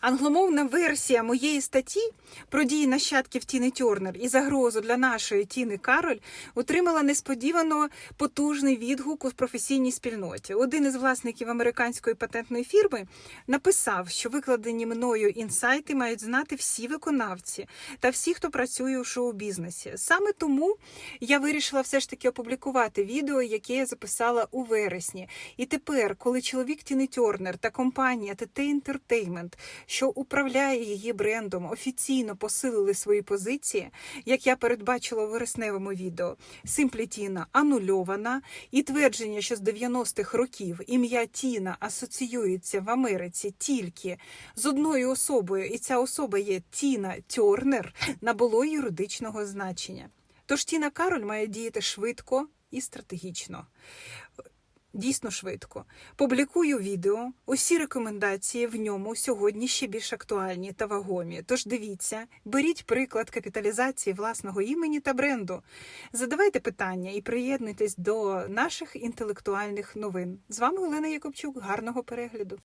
Англомовна версія моєї статті про дії нащадків Тіни Тьорнер і загрозу для нашої Тіни Кароль отримала несподівано потужний відгук у професійній спільноті. Один із власників американської патентної фірми написав, що викладені мною інсайти мають знати всі виконавці та всі, хто працює у шоу-бізнесі. Саме тому я вирішила все ж таки опублікувати відео, яке я записала у вересні. І тепер, коли чоловік Тіни Тьорнер та компанія TT Entertainment, що управляє її брендом, офіційно посилили свої позиції, як я передбачила у вересневому відео. Симплі Тіна анульована, і твердження, що з 90-х років ім'я Тіна асоціюється в Америці тільки з одною особою, і ця особа є Тіна Тьорнер, набуло юридичного значення. Тож Тіна Кароль має діяти швидко і стратегічно. Дійсно швидко. Публікую відео. Усі рекомендації в ньому сьогодні ще більш актуальні та вагомі. Тож дивіться, беріть приклад капіталізації власного імені та бренду. Задавайте питання і приєднуйтесь до наших інтелектуальних новин. З вами Олена Якобчук. Гарного перегляду.